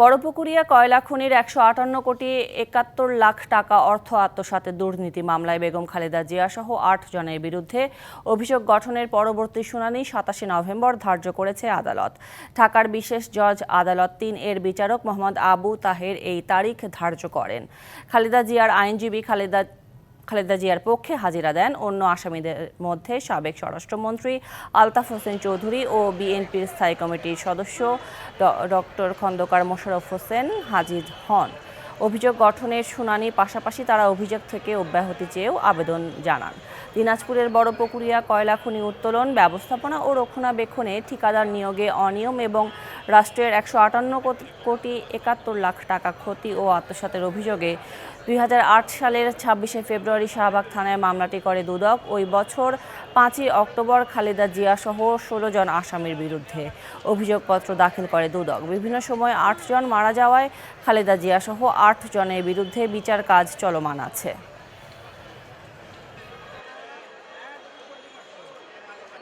বড়পুকুরিয়া কয়লা খনির একশো আটান্ন কোটি একাত্তর লাখ টাকা অর্থ আত্মসাতের দুর্নীতি মামলায় বেগম খালেদা জিয়া সহ আট জনের বিরুদ্ধে অভিযোগ গঠনের পরবর্তী শুনানি সাতাশে নভেম্বর ধার্য করেছে আদালত। ঢাকার বিশেষ জজ আদালত তিন এর বিচারক মোহাম্মদ আবু তাহের এই তারিখ ধার্য করেন। খালেদা জিয়ার আইনজীবী খালেদা খালেদা জিয়ার পক্ষে হাজিরা দেন অন্য আসামিদের মধ্যে সাবেক স্বরাষ্ট্রমন্ত্রী আলতাফ হোসেন চৌধুরী ও বিএনপির স্থায়ী কমিটির সদস্য ডক্টর খন্দকার মোশারফ হোসেন হাজির হন। অভিযোগ গঠনের শুনানি পাশাপাশি তারা অভিযোগ থেকে অব্যাহতি চেয়েও আবেদন জানান। দিনাজপুরের বড় বড়পুকুরিয়া কয়লা খনি উত্তোলন, ব্যবস্থাপনা ও রক্ষণাবেক্ষণে ঠিকাদার নিয়োগে অনিয়ম এবং রাষ্ট্রের একশো আটান্ন কোটি একাত্তর লাখ টাকা ক্ষতি ও আত্মসাতের অভিযোগে দুই হাজার আট সালের ছাব্বিশে ফেব্রুয়ারি শাহবাগ থানায় মামলাটি করে দুদক। ওই বছর পাঁচই অক্টোবর খালেদা জিয়া সহ ষোলো জন আসামির বিরুদ্ধে অভিযোগপত্র দাখিল করে দুদক। বিভিন্ন সময় আটজন মারা যাওয়ায় খালেদা জিয়া সহ আট জনের বিরুদ্ধে বিচার কাজ চলমান আছে।